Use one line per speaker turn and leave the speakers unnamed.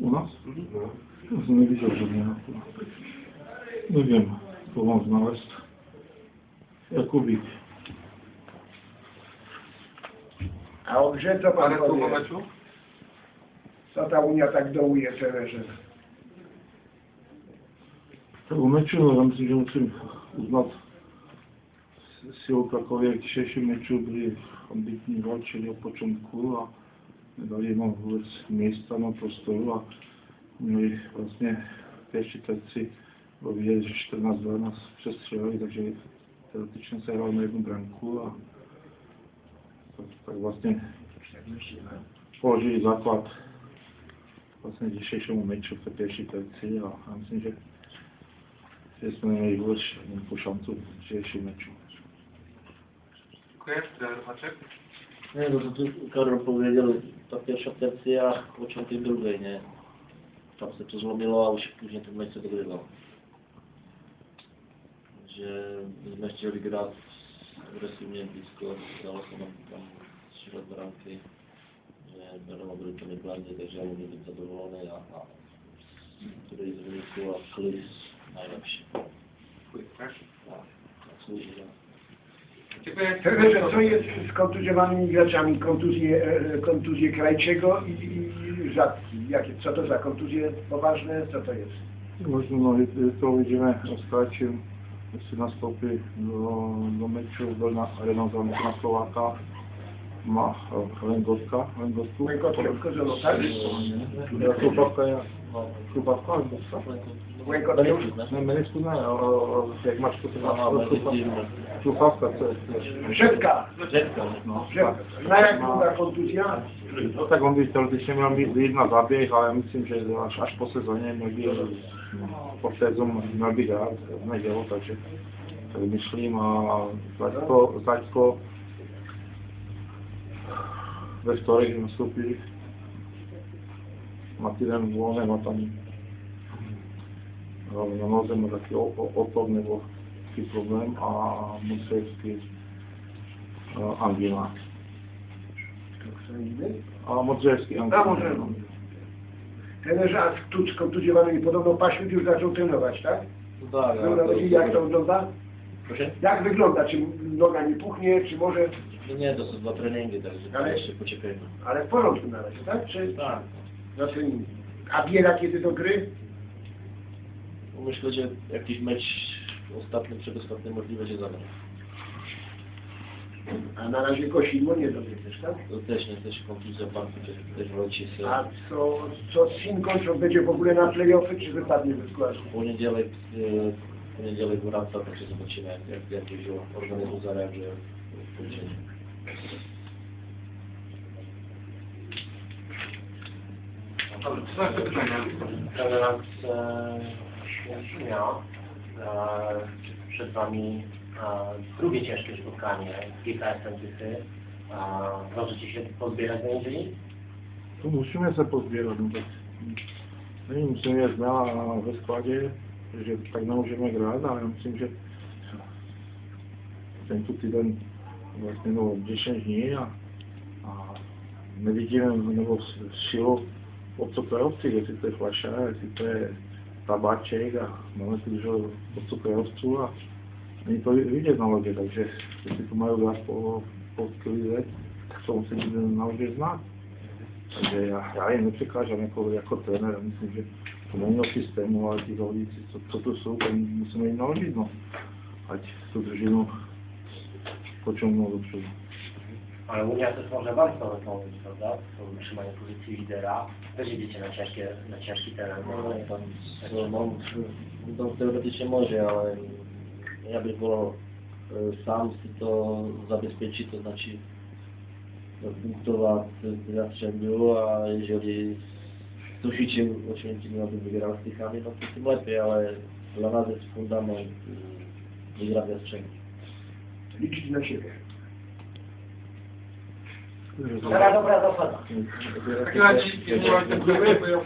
U nas? No. Nie widział, że nie ma. Nie wiem, co mam znaleźć. Jakubik.
A o grze co pan powie? Co ta Unia tak dołuje tyle,
że... W tym momencie na ramzy wziął syn u nas sił Krakowie w dzisiejszym meczu byli ambitni, walczyli od początku, a nie dali nam wobec na prostoru, a my właśnie w pierwszej tercji, bo widzieli, że 14 dla nas przestrzelali, także teoretycznie na jednu bramku, a tak, tak właśnie położyli zakład vlastně dzisiejszemu meczu v té pierwszej a já myslím, že jsme měli vůbec nějakou šancu v dzisiejším meczu
kresťan a čep?
Nie, no to tu Karol pověděl ta pierwsza tercia, początek drugiej, nie? Tam se to zlomilo a už później ten mecz se dogrywał. Že jsme chtěli hrát agresivně blízko, dalo se nám tam střílet branky, že Berlova byly plný takže já budu být zadovolený a, a který z a klid
najlepší. Tak,
tak služí, że...
Trenerze, co jest z kontuzjowanymi graczami? Kontuzje, e, kontuzje Krajczego i, i Rzadki. Jakie, co to za kontuzje poważne? Co to jest?
Možná no, to uvidíme s Krajčím, jestli nastoupí do, do meču, byl na Renault na Slováka, má eh, Lengotka, Lengotku.
Łękotkę wchodzono, tak?
Chlupavka je,
Chyba
w końcu. Będziesz tu na, jak
masz tu
ciupawka, co jest też.
Rzepka!
Rzepka,
no.
Na jak wygląda kontuzja?
No tak on mówi, teoretycznie miał jedna zabieg, ale myślę, że až po sezonie mogli, po sezonie mogli grać, nedělo, takže myslím a Zlatko, Zlatko ve ktorých nastúpili Martinem Volnem a tam eh, na noze má taky o- o- otok nebo taký problém a Mocejský angina. A Modrzejewski
A,
angina.
Modrzejewski. Trenerze, a tu z kontuzjowanymi podobno Paświut już zaczął trenować, tak?
Tak,
No, no, jak to wygląda?
Proszę?
Jak wygląda? Czy noga nie puchnie, czy może...
No nie, to są dwa treningi, także
Ale-
jeszcze poczekajmy.
Ale w porządku na razie, tak? Czy
Tak.
Na treningu? A biera kiedy do gry?
Myślę, że jakiś mecz ostatni, przedostatni możliwe się zagra.
A na razie Kosidło nie dowiedziesz, tak?
To też nie, też kontuzja barku, też, też wróci się.
A co, co z Sinką, czy on będzie w ogóle na play-offy, czy wypadnie ze składu?
W poniedziałek, e, w poniedziałek wraca, także zobaczymy jak, jak, jak organizm zareaguje w.
Dobrze, to są jeszcze pytania.
Trenerant e, Święcimia, e, przed Wami drugie ciężkie spotkanie, GKS Tychy. E, możecie się pozbierać na niedzieli?
To musíme se pozbírat, no musím je zná ve skladě, že tak nemůžeme hrát, ale myslím, že tento týden vlastně no 10 dní a, a nevidíme nebo silu odcukrovci, jestli to je fľaša, jestli to je tabaček a máme si už od cukrovcu a nie to vidieť na lode, takže keď tu majú vás po, po sklize, tak to musí byť na lode znať. Takže ja, ja im nepřekážam ako, ako tréner, myslím, že to není o systému, ale tí lodíci, co, co tu sú, tak musíme im naložiť, no. Ať tú držinu počom dopředu.
Ale Unia też może to pomóc, prawda? W utrzymaniu pozycji lidera. Też idziecie na, ciężkie, na ciężki teren.
No, tam co, no, no, teoretycznie może, ale ja bym wolał e, sam si to zabezpieczyć, to znaczy no, punktować z Jastrzębiu, a jeżeli z Dusiciem Oświęcimiu bym wygrał z Tychami, no to tym lepiej, ale dla nas jest fundament w Jastrzębiu.
Liczyć na siebie.
Dobra, dobra, dobra.
W takim razie nie ma tego, bo
ja